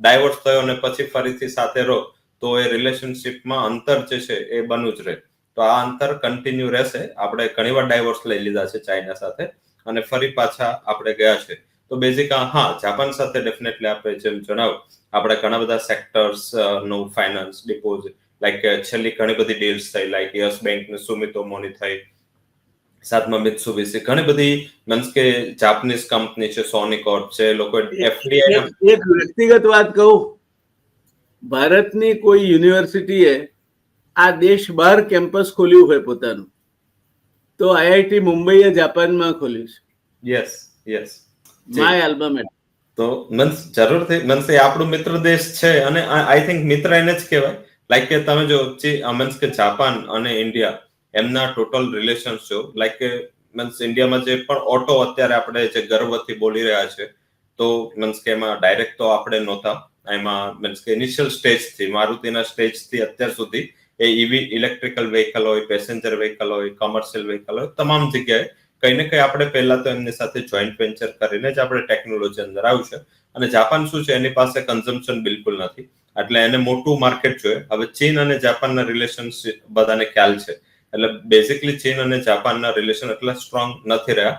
Divorce થયો અને પછી ફરીથી સાથે રહો, તો એ રિલેશનશિપમાં અંતર જે છે એ બનવું જ રહે. તો આ અંતર કન્ટિન્યુ રહેશે. આપણે ઘણીવાર ડાયવોર્સ લઈ લીધા છે ચાઇના સાથે અને ફરી પાછા આપણે ગયા છે. તો બેઝિક હા, જાપાન સાથે ડેફિનેટલી આપણે જેમ જણાવ્યું, આપણે ઘણા બધા સેક્ટર્સનું ફાઇનાન્સ ડિપોઝિટ લાઈક છેલ્લી ઘણી બધી ડીલ્સ થઈ લાઈક યસ બેંક ને સુમિતોમોની થઈ સાથમાં મિત્સુબિશી ઘણી બધી મીન્સ કે જાપાનીઝ કંપની છે સોની કોર્પ છે લોકો એફડીઆઈ એક એક વ્યક્તિગત વાત કહું. ભારતની કોઈ યુનિવર્સિટીએ આ દેશ બહાર કેમ્પસ ખોલ્યું હોય પોતાનું. તો આઈઆઈટી મુંબઈએ જાપાનમાં ખોલ્યું છે. યસ યસ માય આલ્બમ તો મીન્સ જરૂરથી મીન્સ એ આપણો મિત્ર દેશ છે અને આઈ થિંક મિત્ર એને જ કહેવાય. લાઈક કે તમે જો મીન્સ કે જાપાન અને ઇન્ડિયા એમના ટોટલ રિલેશન્સ જો લાઈક કે મીન્સ ઇન્ડિયામાં જે પણ ઓટો અત્યારે આપણે જે ગર્વથી બોલી રહ્યા છે, તો મીન્સ કે એમાં ડાયરેક્ટ તો આપણે નહોતા. એમાં મીન્સ કે ઇનિશિયલ સ્ટેજથી મારુતિના સ્ટેજથી અત્યાર સુધી એ ઈવી ઇલેક્ટ્રિકલ વ્હીકલ હોય પેસેન્જર વ્હીકલ હોય કોમર્શિયલ વ્હીકલ હોય, તમામ જગ્યાએ કંઈ ને કંઈ આપણે પહેલા તો એમની સાથે જોઈન્ટ વેન્ચર કરીને જ આપણે ટેકનોલોજી અંદર આવ્યું છે. અને જાપાન શું છે? એની પાસે કન્ઝમ્પશન બિલકુલ નથી. એટલે એને મોટું માર્કેટ જોઈએ. હવે ચીન અને જાપાનના રિલેશન્સ બધાને ખ્યાલ છે. એટલે બેઝિકલી ચીન અને જાપાનના રિલેશન એટલા સ્ટ્રોંગ નથી રહ્યા.